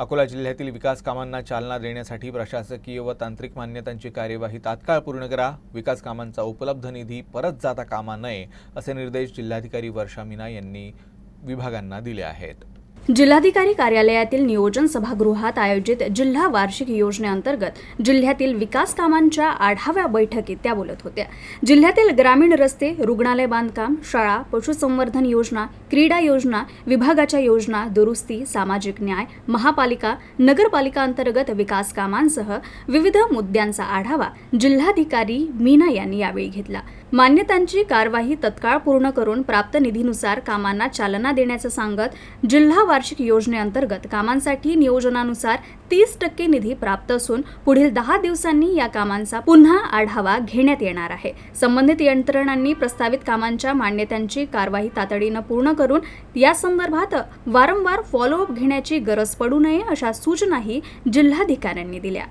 अकोला जिल्ह्यातील विकास कामांना चालना देण्यासाठी प्रशासकीय व तांत्रिक मान्यतांची कार्यवाही तात्काळ पूर्ण करा. विकास कामांचा उपलब्ध निधी परत जाता कामा नये असे निर्देश जिल्हाधिकारी वर्षा मीना यांनी विभागांना दिले आहेत. जिल्हाधिकारी कार्यालयातील नियोजन सभागृहात आयोजित जिल्हा वार्षिक योजनेअंतर्गत जिल्ह्यातील विकास कामांच्या आढाव्या बैठकीत त्या बोलत होत्या. जिल्ह्यातील ग्रामीण रस्ते रुग्णालय बांधकाम शाळा पशुसंवर्धन योजना क्रीडा योजना विभागाच्या योजना दुरुस्ती सामाजिक न्याय महापालिका नगरपालिका अंतर्गत विकास कामांसह विविध मुद्द्यांचा आढावा जिल्हाधिकारी मीना यांनी यावेळी घेतला. मान्यतांची कारवाही तत्काळ पूर्ण करून प्राप्त निधीनुसार कामांना चालना देण्याचं सांगत जिल्हा वार्षिक योजनेअंतर्गत कामांसाठी नियोजनानुसार तीस टक्के निधी प्राप्त असून पुढील दहा दिवसांनी या कामांचा पुन्हा आढावा घेण्यात येणार आहे. संबंधित यंत्रणांनी प्रस्तावित कामांच्या मान्यतांची कारवाई तातडीनं पूर्ण करून या संदर्भात वारंवार फॉलोअप घेण्याची गरज पडू नये अशा सूचनाही जिल्हाधिकाऱ्यांनी दिल्या.